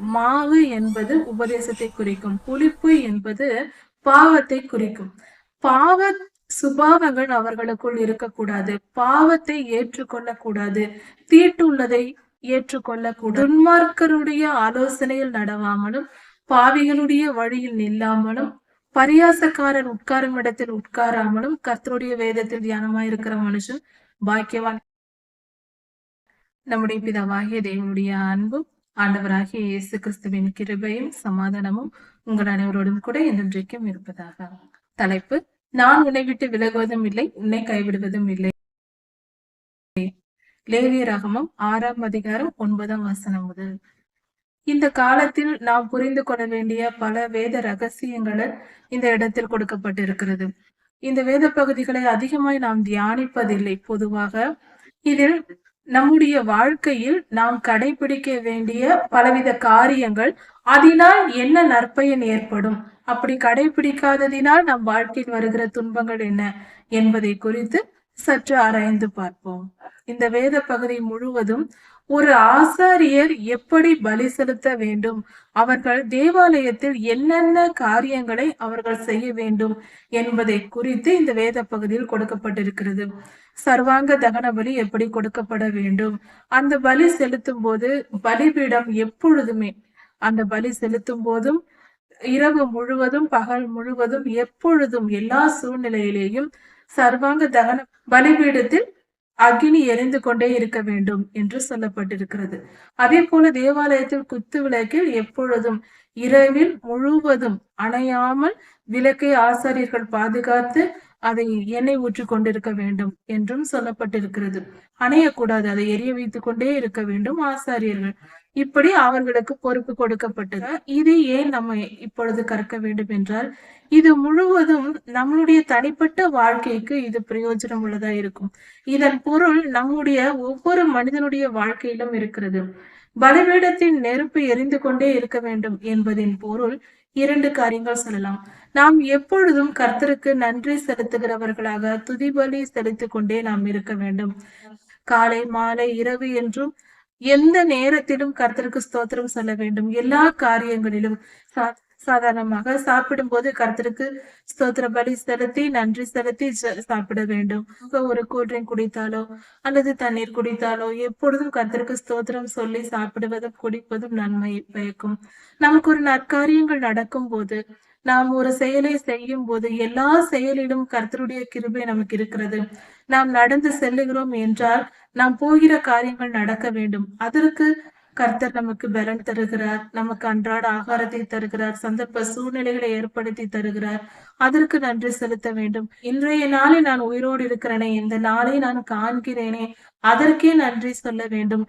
மாவு என்பது உபதேசத்தை குறிக்கும் புளிப்பு என்பது பாவத்தை குறிக்கும். பாவ சுபாவங்கள் அவர்களுக்குள் இருக்கக்கூடாது. பாவத்தை ஏற்றுக்கொள்ள கூடாது தீட்டுள்ளதை ஏற்றுக்கொள்ளக்கூடாது. துன்மார்க்கருடைய ஆலோசனையில் நடவாமலும் பாவிகளுடைய வழியில் நில்லாமலும் பரியாசக்காரர் உட்காரும் இடத்தில் உட்காராமலும் கர்த்தருடைய வேதத்தில் தியானமா இருக்கிற மனுஷன் பாக்கியவான். நம்முடைய பிதாவாகிய தேவனுடைய அன்பும் ஆண்டவராகிய இயேசு கிறிஸ்துவின் கிருபையும் சமாதானமும் உங்கள் அனைவரோடும் கூட என்றென்றைக்கும் இருப்பதாக. தலைப்பு நான் உன்னை விட்டு விலகுவதும் இல்லை உன்னை கைவிடுவதும் இல்லை. லேவிய ரகமம் ஆறாம் அதிகாரம் ஒன்பதாம் வசனம் முதல். இந்த காலத்தில் நாம் புரிந்து கொள்ள வேண்டிய பல வேத ரகசியங்கள் இந்த இடத்தில் கொடுக்கப்பட்டிருக்கிறது. இந்த வேத பகுதிகளை அதிகமாய் நாம் தியானிப்பதில்லை. பொதுவாக இதில் நம்முடைய வாழ்க்கையில் நாம் கடைபிடிக்க வேண்டிய பலவித காரியங்கள் அதனால் என்ன நற்பயன் ஏற்படும்? அப்படி கடைபிடிக்காததினால் நம் வாழ்க்கையில் வருகிற துன்பங்கள் என்ன என்பதை குறித்து சற்று ஆராய்ந்து பார்ப்போம். இந்த வேத பகுதி முழுவதும் ஒரு ஆசாரியர் எப்படி பலி செலுத்த வேண்டும்? அவர்கள் தேவாலயத்தில் என்னென்ன காரியங்களை அவர்கள் செய்ய வேண்டும் என்பதை குறித்து இந்த வேத பகுதியில் கொடுக்கப்பட்டிருக்கிறது. சர்வாங்க தகன பலி எப்படி கொடுக்கப்பட வேண்டும்? அந்த பலி செலுத்தும் போது பலிபீடம் எப்பொழுதுமே அந்த பலி செலுத்தும் போதும் இரவு முழுவதும் பகல் முழுவதும் எப்பொழுதும் எல்லா சூழ்நிலையிலேயும் சர்வாங்க தகன பலிபீடத்தில் அக்னி எரிந்து கொண்டே இருக்க வேண்டும் என்று சொல்லப்பட்டிருக்கிறது. அதே போல தேவாலயத்தில் குத்து விளக்கில் எப்பொழுதும் இரவில் முழுவதும் அணையாமல் விளக்கை ஆசாரியர்கள் பாதுகாத்து அதை எண்ணெய் ஊற்றி கொண்டிருக்க வேண்டும் என்றும் சொல்லப்பட்டிருக்கிறது. அணையக்கூடாது அதை எரிய வைத்துக் கொண்டே இருக்க வேண்டும் ஆசாரியர்கள். இப்படி அவர்களுக்கு பொறுப்பு கொடுக்கப்பட்டது. இது ஏன் நம்ம இப்பொழுது கற்க வேண்டும் என்றால் இது முழுவதும் நம்மளுடைய தனிப்பட்ட வாழ்க்கைக்கு இது பிரயோஜனம் உள்ளதா இருக்கும். இதன் பொருள் நம்முடைய ஒவ்வொரு மனிதனுடைய வாழ்க்கையிலும் இருக்கிறது. பலிபீடத்தின் நெருப்பு எரிந்து கொண்டே இருக்க வேண்டும் என்பதின் பொருள் இரண்டு காரியங்கள் சொல்லலாம். நாம் எப்பொழுதும் கர்த்தருக்கு நன்றி செலுத்துகிறவர்களாக துதிபலி செலுத்திக் கொண்டே நாம் இருக்க வேண்டும். காலை மாலை இரவு என்றும் எந்த நேரத்திலும் கர்த்தருக்கு ஸ்தோத்திரம் சொல்ல வேண்டும். எல்லா காரியங்களிலும் சாதாரணமாக சாப்பிடும் போது கர்த்தருக்கு ஸ்தோத்திர பலி செலுத்தி நன்றி செலுத்தி ச- சாப்பிட வேண்டும். ஒரு கூல்ட்ரிங்க் குடித்தாலோ அல்லது தண்ணீர் குடித்தாலோ எப்பொழுதும் கர்த்தருக்கு ஸ்தோத்திரம் சொல்லி சாப்பிடுவதும் குடிப்பதும் நன்மை பயக்கும். நமக்கு ஒரு நற்காரியங்கள் நடக்கும் போது நாம் ஒரு செயலை செய்யும் போது எல்லா செயலிலும் கர்த்தருடைய கிருபை நமக்கு இருக்கிறது. நாம் நடந்து செல்லுகிறோம் என்றால் நாம் போகிற காரியங்கள் நடக்க வேண்டும். அதற்கு கர்த்தர் நமக்கு பலன் தருகிறார். நமக்கு அன்றாட ஆகாரத்தை தருகிறார். சந்தர்ப்ப சூழ்நிலைகளை ஏற்படுத்தி தருகிறார். அதற்கு நன்றி செலுத்த வேண்டும். இன்றைய நாளை நான் உயிரோடு இருக்கிறேனே இந்த நாளை நான் காண்கிறேனே அதற்கே நன்றி சொல்ல வேண்டும்.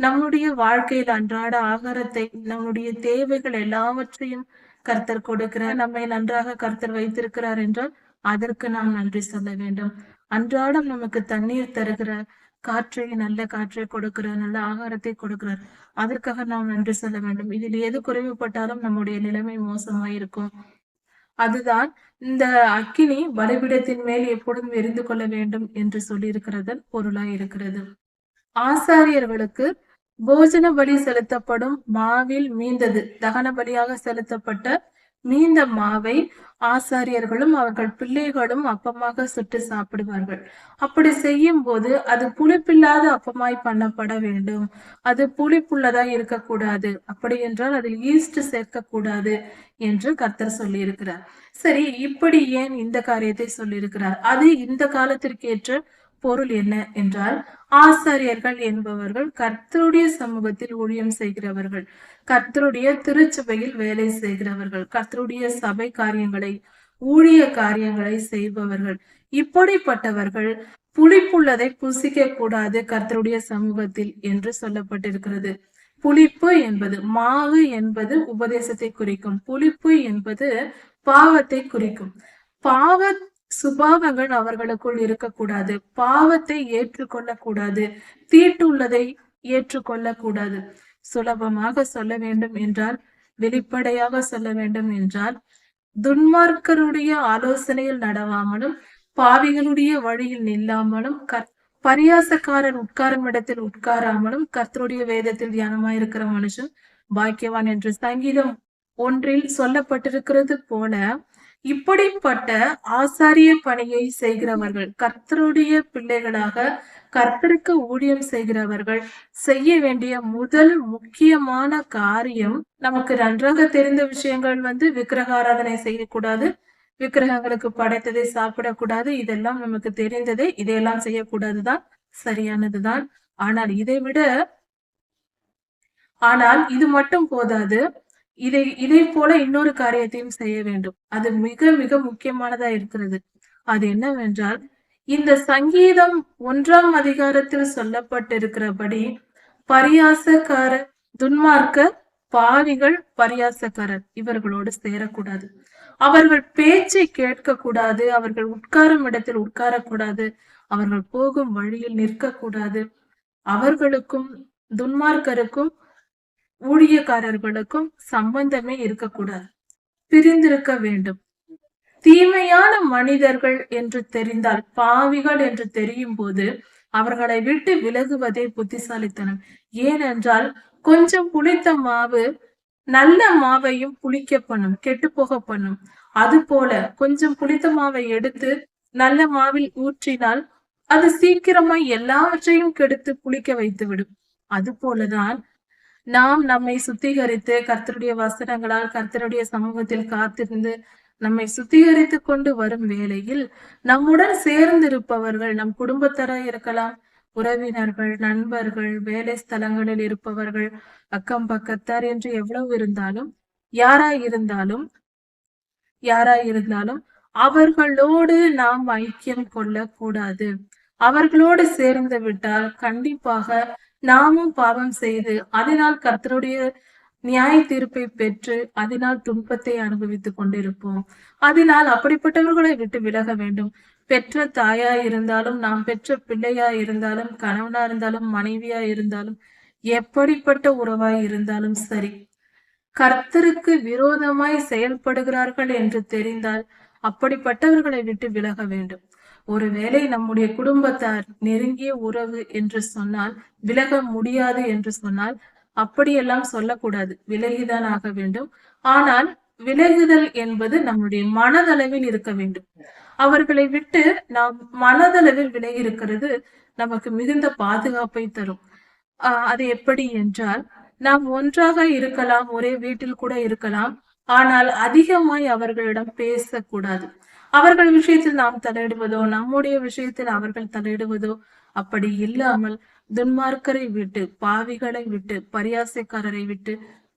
நம்முடைய வாழ்க்கையில் அன்றாட ஆகாரத்தை நம்முடைய தேவைகள் எல்லாவற்றையும் கர்த்தர் கொடுக்கிறார் நம்மை நன்றாக கர்த்தர் வைத்திருக்கிறார் என்றால் அதற்கு நாம் நன்றி சொல்ல வேண்டும். அன்றாடம் நமக்கு தண்ணீர் தருகிறார் காற்றை நல்ல காற்றை கொடுக்கிறார் நல்ல ஆகாரத்தை கொடுக்கிறார் அதற்காக நாம் நன்றி சொல்ல வேண்டும். இதில் எது குறைவுபட்டாலும் நம்முடைய நிலைமை மோசமாயிருக்கும் அதுதான் இந்த அக்கினி பலிபீடத்தின் மேல் எப்பொழுதும் எரிந்து கொள்ள வேண்டும் என்று சொல்லியிருக்கிறதன் பொருளாய் இருக்கிறது. ஆசாரியர்களுக்கு போஜன பலி செலுத்தப்படும் மாவில் மீந்தது. தகன பலியாக செலுத்தப்பட்ட மீந்த மாவை ஆசாரியர்களும் அவர்கள் பிள்ளைகளும் அப்பமாக சுட்டு சாப்பிடுவார்கள். அப்படி செய்யும் போது அது புளிப்பில்லாத அப்பமாய் பண்ணப்பட வேண்டும். அது புளிப்புள்ளதா இருக்கக்கூடாது. அப்படி என்றால் அதில் ஈஸ்ட் சேர்க்கக்கூடாது என்று கர்த்தர் சொல்லியிருக்கிறார். சரி இப்படி ஏன் இந்த காரியத்தை சொல்லியிருக்கிறார்? அது இந்த காலத்திற்கேற்ற பொருள் என்ன என்றால் ஆசாரியர்கள் என்பவர்கள் கர்த்தருடைய சமூகத்தில் ஊழியம் செய்கிறவர்கள் கர்த்தருடைய திருச்சபையில் வேலை செய்கிறவர்கள் கர்த்தருடைய சபை காரியங்களை ஊழிய காரியங்களை செய்பவர்கள். இப்படிப்பட்டவர்கள் புளிப்புள்ளதை புசிக்க கூடாது கர்த்தருடைய சமூகத்தில் என்று சொல்லப்பட்டிருக்கிறது. புளிப்பு என்பது மாவு என்பது உபதேசத்தை குறிக்கும். புளிப்பு என்பது பாவத்தை குறிக்கும். பாவ சுபாவங்கள் அவர்களுக்குள் இருக்கக்கூடாது. பாவத்தை ஏற்றுக்கொள்ள கூடாது தீட்டுள்ளதை ஏற்றுக்கொள்ள கூடாது சுலபமாக சொல்ல வேண்டும் என்றால் வெளிப்படையாக சொல்ல வேண்டும் என்றால் துன்மார்க்கருடைய ஆலோசனையில் நடவாமலும் பாவிகளுடைய வழியில் நில்லாமலும் கற் பரியாசக்காரர் உட்காரும் இடத்தில் உட்காராமலும் கர்த்தருடைய வேதத்தில் தியானமாயிருக்கிற மனுஷன் பாக்கியவான் என்று சங்கீதம் ஒன்றில் சொல்லப்பட்டிருக்கிறது போல இப்படிப்பட்ட ஆசாரிய பணியை செய்கிறவர்கள் கர்த்தருடைய பிள்ளைகளாக கர்த்தருக்கு ஊழியம் செய்கிறவர்கள் செய்ய வேண்டிய முதல் முக்கியமான காரியம் நமக்கு நன்றாக தெரிந்த விஷயங்கள் வந்து விக்கிரகாராதனை செய்யக்கூடாது. விக்கிரகங்களுக்கு படைத்ததை சாப்பிடக்கூடாது. இதெல்லாம் நமக்கு தெரிந்ததே இதையெல்லாம் செய்யக்கூடாதுதான். சரியானதுதான். ஆனால் இதை விட ஆனால் இது மட்டும் போதாது. இதை இதே போல இன்னொரு காரியத்தையும் செய்ய வேண்டும். அது மிக மிக முக்கியமானதா இருக்கிறது. அது என்னவென்றால் இந்த சங்கீதம் ஒன்றாம் அதிகாரத்தில் சொல்லப்பட்டிருக்கிறபடி பரியாசக்கார துன்மார்க்க பாவிகள் பரியாசக்காரர். இவர்களோடு சேரக்கூடாது. அவர்கள் பேச்சை கேட்க கூடாது அவர்கள் உட்காரும் இடத்தில் உட்காரக்கூடாது. அவர்கள் போகும் வழியில் நிற்கக்கூடாது. அவர்களுக்கும் துன்மார்க்கருக்கும் ஊழியக்காரர்களுக்கும் சம்பந்தமே இருக்கக்கூடாது. பிரிந்திருக்க வேண்டும். தீமையான மனிதர்கள் என்று தெரிந்தால் பாவிகள் என்று தெரியும் போது அவர்களை விட்டு விலகுவதே புத்திசாலித்தனம். ஏனென்றால் கொஞ்சம் புளித்த மாவு நல்ல மாவையும் புளிக்க பண்ணும் கெட்டு போக பண்ணும் அது போல கொஞ்சம் புளித்த மாவை எடுத்து நல்ல மாவில் ஊற்றினால் அது சீக்கிரமா எல்லாவற்றையும் கெடுத்து புளிக்க வைத்து விடும் அது போலதான் நாம் நம்மை சுத்திகரித்து கர்த்தருடைய வசனங்களால் கர்த்தருடைய சமூகத்தில் காத்திருந்து நம்மை சுத்திகரித்து கொண்டு வரும் வேளையில் நம்முடன் சேர்ந்திருப்பவர்கள் நம் குடும்பத்தராய் இருக்கலாம் உறவினர்கள் நண்பர்கள் வேலை ஸ்தலங்களில் இருப்பவர்கள் அக்கம் பக்கத்தார் என்று எவ்வளவு இருந்தாலும் யாராய் இருந்தாலும் யாராய் இருந்தாலும் அவர்களோடு நாம் ஐக்கியம் கொள்ளக்கூடாது. அவர்களோடு சேர்ந்து விட்டால் கண்டிப்பாக நாமும் பாவம் செய்து அதனால் கர்த்தருடைய நியாய தீர்ப்பை பெற்று அதனால் துன்பத்தை அனுபவித்துக் கொண்டிருப்போம். அதனால் அப்படிப்பட்டவர்களை விட்டு விலக வேண்டும். பெற்ற தாயா இருந்தாலும் நாம் பெற்ற பிள்ளையா இருந்தாலும் கணவனா இருந்தாலும் மனைவியா இருந்தாலும் எப்படிப்பட்ட உறவாய் இருந்தாலும் சரி கர்த்தருக்கு விரோதமாய் செயல்படுகிறார்கள் என்று தெரிந்தால் அப்படிப்பட்டவர்களை விட்டு விலக வேண்டும். ஒருவேளை நம்முடைய குடும்பத்தார் நெருங்கிய உறவு என்று சொன்னால் விலக முடியாது என்று சொன்னால் அப்படியெல்லாம் சொல்லக்கூடாது. விலகிதான் ஆக வேண்டும். ஆனால் விலகுதல் என்பது நம்முடைய மனதளவில் இருக்க வேண்டும். அவர்களை விட்டு நாம் மனதளவில் விலகி இருக்கிறது நமக்கு மிகுந்த பாதுகாப்பை தரும். அது எப்படி என்றால் நாம் ஒன்றாக இருக்கலாம் ஒரே வீட்டில் கூட இருக்கலாம் ஆனால் அதிகமாய் அவர்களிடம் பேசக்கூடாது. அவர்கள் விஷயத்தில் நாம் தலையிடுவதோ நம்முடைய விஷயத்தில் அவர்கள் தலையிடுவதோ அப்படி இல்லாமல் துன்மார்க்கரை விட்டு பாவிகளை விட்டு பரியாசைக்காரரை விட்டு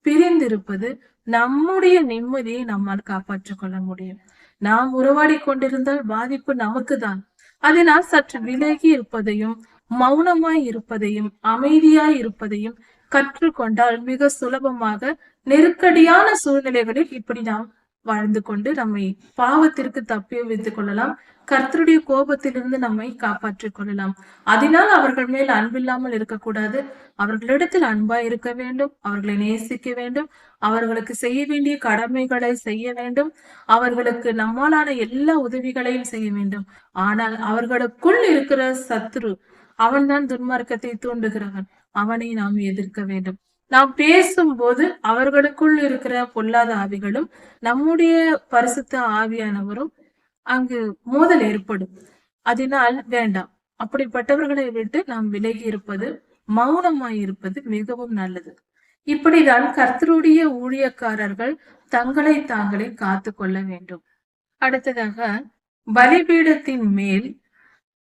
பிரிந்திருப்பது நம்முடைய நிம்மதியை நம்மால் காப்பாற்றிக் கொள்ள முடியும். நாம் உறவாடி கொண்டிருந்தால் பாதிப்பு நமக்கு தான் அதனால் சற்று விலகி இருப்பதையும் மௌனமாய் இருப்பதையும் அமைதியாய் இருப்பதையும் கற்றுக்கொண்டால் மிக சுலபமாக நெருக்கடியான சூழ்நிலைகளில் இப்படி நாம் வாழ்ந்து கொண்டு நம்மை பாவத்திற்கு தப்பி வைத்துக் கொள்ளலாம். கர்த்தருடைய கோபத்திலிருந்து நம்மை காப்பாற்றிக் கொள்ளலாம். அதனால் அவர்கள் மேல் அன்பில்லாமல் இருக்கக்கூடாது. அவர்களிடத்தில் அன்பாய் இருக்க வேண்டும். அவர்களை நேசிக்க வேண்டும். அவர்களுக்கு செய்ய வேண்டிய கடமைகளை செய்ய வேண்டும். அவர்களுக்கு நம்மாலான எல்லா உதவிகளையும் செய்ய வேண்டும். ஆனால் அவர்களுக்குள் இருக்கிற சத்ரு அவன்தான் துன்மார்க்கத்தை தூண்டுகிறவன். அவனை நாம் எதிர்க்க வேண்டும். நாம் பேசும்போது அவர்களுக்குள் இருக்கிற பொல்லாத ஆவிகளும் நம்முடைய பரிசுத்த ஆவியானவரும் அங்கு மோதல் ஏற்படும். அதனால் வேண்டாம். அப்படிப்பட்டவர்களை விட்டு நாம் விலகி இருப்பது மௌனமாய் இருப்பது மிகவும் நல்லது. இப்படிதான் கர்த்தருடைய ஊழியக்காரர்கள் தங்களை தாங்களே காத்து கொள்ள வேண்டும். அடுத்ததாக பலிபீடத்தின் மேல்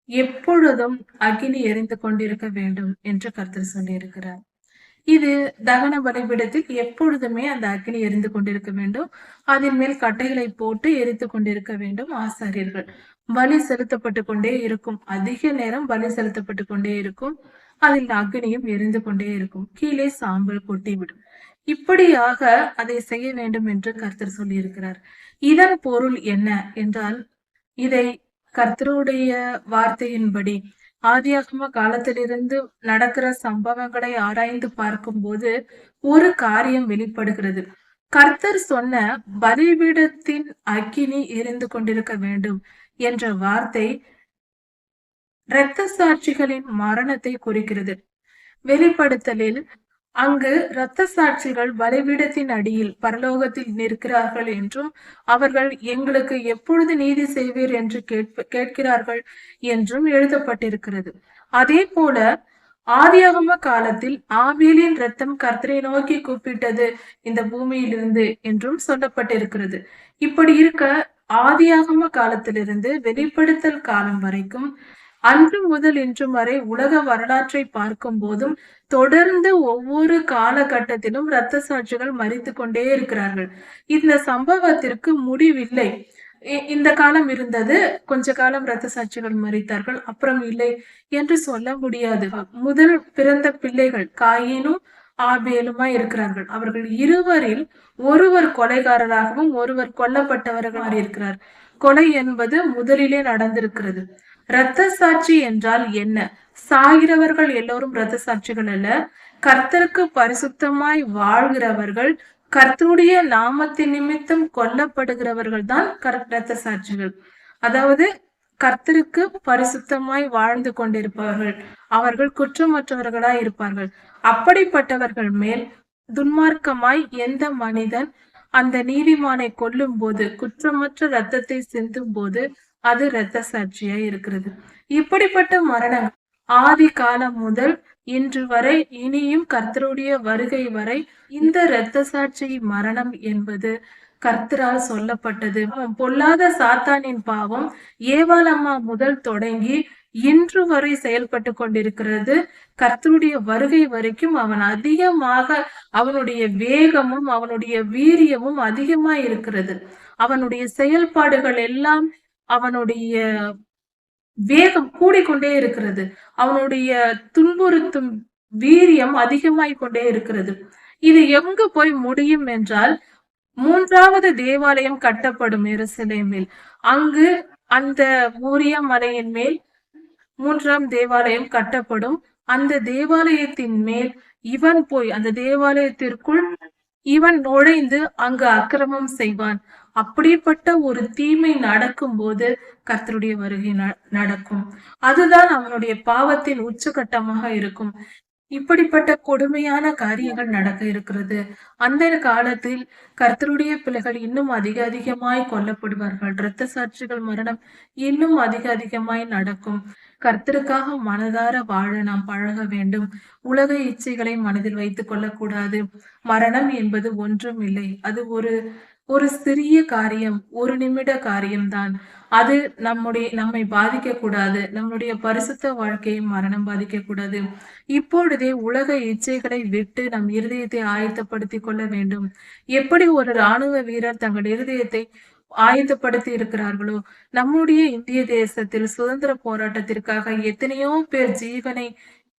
எப்பொழுதும் அகிலி எரிந்து கொண்டிருக்க வேண்டும் என்று கர்த்தர் சொல்லியிருக்கிறார். இது தகன பலிபீடத்தில் எப்பொழுதுமே அந்த அக்னி எரிந்து கொண்டிருக்க வேண்டும். அதன் மேல் கட்டைகளை போட்டு எரித்து கொண்டிருக்க வேண்டும் ஆசாரியர்கள். பலி செலுத்தப்பட்டு கொண்டே இருக்கும். அதிக நேரம் பலி செலுத்தப்பட்டு கொண்டே இருக்கும். அதில் அக்னியும் எரிந்து கொண்டே இருக்கும். கீழே சாம்பல் கொட்டிவிடும். இப்படியாக அதை செய்ய வேண்டும் என்று கர்த்தர் சொல்லியிருக்கிறார். இதன் பொருள் என்ன? என்றால் இதை கர்த்தருடைய வார்த்தையின்படி ஆதியாகம காலத்திலிருந்து நடக்கிற சம்பவங்களை ஆராய்ந்து பார்க்கும்போது ஒரு காரியம் வெளிப்படுகிறது. கர்த்தர் சொன்ன பலிபீடத்தின் அக்கினி எரிந்து கொண்டிருக்க வேண்டும் என்ற வார்த்தை இரத்த சாட்சிகளின் மரணத்தை குறிக்கிறது. வெளிப்படுத்தலில் அங்கு இரத்த சாட்சிகள் பலிபீடத்தின் அடியில் பரலோகத்தில் நிற்கிறார்கள் என்றும் அவர்கள் எங்களுக்கு எப்பொழுது நீதி செய்வீர் என்று கேட்ப கேட்கிறார்கள் என்றும் எழுதப்பட்டிருக்கிறது. அதே போல ஆதியாகம காலத்தில் ஆவியலின் ரத்தம் கர்த்தரை நோக்கி கூப்பிட்டது இந்த பூமியிலிருந்து என்றும் சொல்லப்பட்டிருக்கிறது. இப்படி இருக்க ஆதியாகம காலத்திலிருந்து வெளிப்படுத்தல் காலம் வரைக்கும் அன்று முதல் இன்று வரை உலக வரலாற்றை பார்க்கும் போதும் தொடர்ந்து ஒவ்வொரு காலகட்டத்திலும் இரத்த சாட்சிகள் மறித்து கொண்டே இருக்கிறார்கள். இந்த சம்பவத்திற்கு முடிவில்லை. இ- இந்த காலம் இருந்தது. கொஞ்ச காலம் இரத்த சாட்சிகள் மறித்தார்கள் அப்புறம் இல்லை என்று சொல்ல முடியாது. முதல் பிறந்த பிள்ளைகள் காயினும் ஆபேலுமா இருக்கிறார்கள். அவர்கள் இருவரில் ஒருவர் கொலைகாரராகவும் ஒருவர் கொல்லப்பட்டவர்களாக இருக்கிறார். கொலை என்பது முதலிலே நடந்திருக்கிறது. இரத்த சாட்சி என்றால் என்ன? சாகிறவர்கள் எல்லோரும் இரத்த சாட்சிகள் அல்ல. கர்த்தருக்கு பரிசுத்தமாய் வாழ்கிறவர்கள் கர்த்தருடைய நாமத்தின் நிமித்தம் கொல்லப்படுகிறவர்கள் தான் இரத்த சாட்சிகள். அதாவது கர்த்தருக்கு பரிசுத்தமாய் வாழ்ந்து கொண்டிருப்பவர்கள் அவர்கள் குற்றமற்றவர்களாய் இருப்பார்கள். அப்படிப்பட்டவர்கள் மேல் துன்மார்க்கமாய் எந்த மனிதன் அந்த நீதிமானை கொல்லும் போது குற்றமற்ற இரத்தத்தை சிந்தும் போது அது இரத்த சாட்சியாய் இருக்கிறது. இப்படிப்பட்ட மரணம் ஆதி காலம் முதல் இன்று வரை இனியும் கர்த்தருடைய வருகை வரை இந்த இரத்த சாட்சி மரணம் என்பது கர்த்தரால் சொல்லப்பட்டது. பொல்லாத சாத்தானின் பாவம் ஏவாலம்மா முதல் தொடங்கி இன்று வரை செயல்பட்டு கொண்டிருக்கிறது. கர்த்தருடைய வருகை வரைக்கும் அவன் அதிகமாக அவனுடைய வேகமும் அவனுடைய வீரியமும் அதிகமா இருக்கிறது. அவனுடைய செயல்பாடுகள் எல்லாம் அவனுடைய வேகம் கூடிக்கொண்டே இருக்கிறது. அவனுடைய துன்புறுத்தும் வீரியம் அதிகமாய் கொண்டே இருக்கிறது. இது எங்கு போய் முடியும் என்றால் மூன்றாவது தேவாலயம் கட்டப்படும் எருசலேமில். அங்கு அந்த மூரியா மலையின் மேல் மூன்றாம் தேவாலயம் கட்டப்படும். அந்த தேவாலயத்தின் மேல் இவன் போய் அந்த தேவாலயத்திற்குள் இவன் நுழைந்து அங்கு அக்கிரமம் செய்வான். அப்படிப்பட்ட ஒரு தீமை நடக்கும் போது கர்த்தருடைய வருகை ந- நடக்கும். அதுதான் அவனுடைய பாவத்தின் உச்சகட்டமாக இருக்கும். இப்படிப்பட்ட கொடுமையான காரியங்கள் நடக்க இருக்கிறது. அந்த காலத்தில் கர்த்தருடைய பிள்ளைகள் இன்னும் அதிக அதிகமாய் கொல்லப்படுவார்கள். இரத்த சாட்சிகள் மரணம் இன்னும் அதிக அதிகமாய் நடக்கும். கர்த்தருக்காக மனதார வாழ நாம் பழக வேண்டும். உலக இச்சைகளை மனதில் வைத்துக் கொள்ளக்கூடாது. மரணம் என்பது ஒன்றும் இல்லை. அது ஒரு ஒரு சிறிய காரியம் ஒரு நிமிட காரியம்தான். அது நம்முடைய நம்மை பாதிக்க கூடாது நம்முடைய பரிசுத்த வாழ்க்கையை மரணம் பாதிக்க கூடாது இப்பொழுதே உலக இச்சைகளை விட்டு நம் இருதயத்தை ஆயத்தப்படுத்திக் கொள்ள வேண்டும். எப்படி ஒரு ராணுவ வீரர் தங்கள் இருதயத்தை ஆயத்தப்படுத்தி இருக்கிறார்களோ? நம்முடைய இந்திய தேசத்தில் சுதந்திர போராட்டத்திற்காக எத்தனையோ பேர் ஜீவனை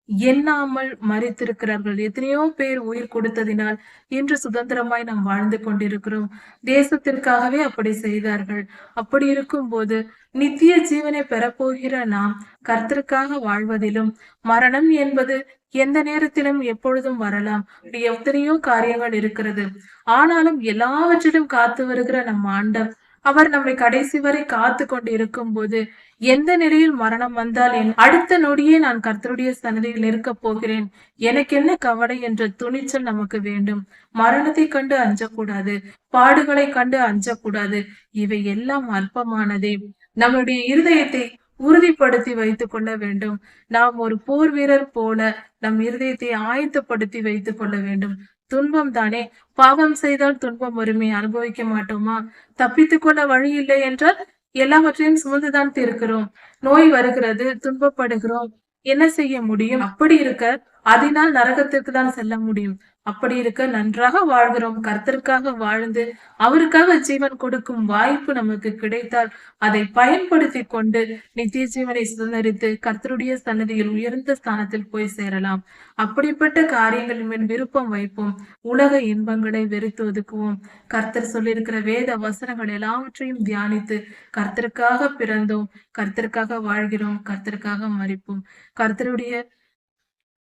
எண்ணாமல் மறித்திருக்கிறார்கள். எத்தனையோ பேர் உயிர் கொடுத்ததினால் இன்று சுதந்திரமாய் நாம் வாழ்ந்து கொண்டிருக்கிறோம். தேசத்திற்காகவே அப்படி செய்தார்கள். அப்படி இருக்கும் போது நித்திய ஜீவனை பெறப்போகிற நாம் கர்த்தருக்காக வாழ்வதிலும் மரணம் என்பது எந்த நேரத்திலும் எப்பொழுதும் வரலாம். இப்படி எத்தனையோ காரியங்கள் இருக்கிறது. ஆனாலும் எல்லாவற்றிலும் காத்து வருகிற நம் ஆண்டவர் அவர் நம்மை கடைசி வரை காத்து கொண்டு இருக்கும் போது எந்த நிலையில் மரணம் வந்தால் என் அடுத்த நொடியே நான் கர்த்தருடைய சன்னதியில் இருக்கப் போகிறேன். எனக்கு என்ன கவலை என்ற துணிச்சல் நமக்கு வேண்டும். மரணத்தை கண்டு அஞ்சக்கூடாது. பாடுகளை கண்டு அஞ்சக்கூடாது. இவை எல்லாம் அற்பமானதே. நம்முடைய இருதயத்தை உறுதிப்படுத்தி வைத்துக் கொள்ள வேண்டும். நாம் ஒரு போர் வீரர் போல நம் இருதயத்தை ஆயத்தப்படுத்தி வைத்துக் கொள்ள வேண்டும். துன்பம் தானே? பாவம் செய்தால் துன்பம் வறுமை அனுபவிக்க மாட்டோமா? தப்பித்துக் கொள்ள வழி இல்லை என்றால் எல்லாவற்றையும் சுமந்துதான் தீர்க்கிறோம். நோய் வருகிறது துன்பப்படுகிறோம். என்ன செய்ய முடியும்? அப்படி இருக்க அதனால் நரகத்திற்கு தான் செல்ல முடியும். அப்படி இருக்க நன்றாக வாழ்கிறோம். கர்த்தருக்காக வாழ்ந்து அவருக்காக ஜீவன் கொடுக்கும் வாய்ப்பு நமக்கு கிடைத்தால் அதை பயன்படுத்தி கொண்டு நித்திய ஜீவனை சுதந்திரித்து கர்த்தருடைய சன்னதியில் உயர்ந்த ஸ்தானத்தில் போய் சேரலாம். அப்படிப்பட்ட காரியங்களின் மேல் விருப்பம் வைப்போம். உலக இன்பங்களை வெறுத்து ஒதுக்குவோம். கர்த்தர் சொல்லியிருக்கிற வேத வசனங்கள் எல்லாவற்றையும் தியானித்து கர்த்தருக்காக பிறந்தோம். கர்த்தருக்காக வாழ்கிறோம். கர்த்தருக்காக மறிப்போம். கர்த்தருடைய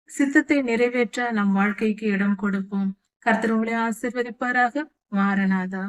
சித்தத்தை நிறைவேற்ற நம் வாழ்க்கைக்கு இடம் கொடுப்போம். கர்த்தர் உங்களை ஆசிர்வதிப்பாராக. மாறனாதா.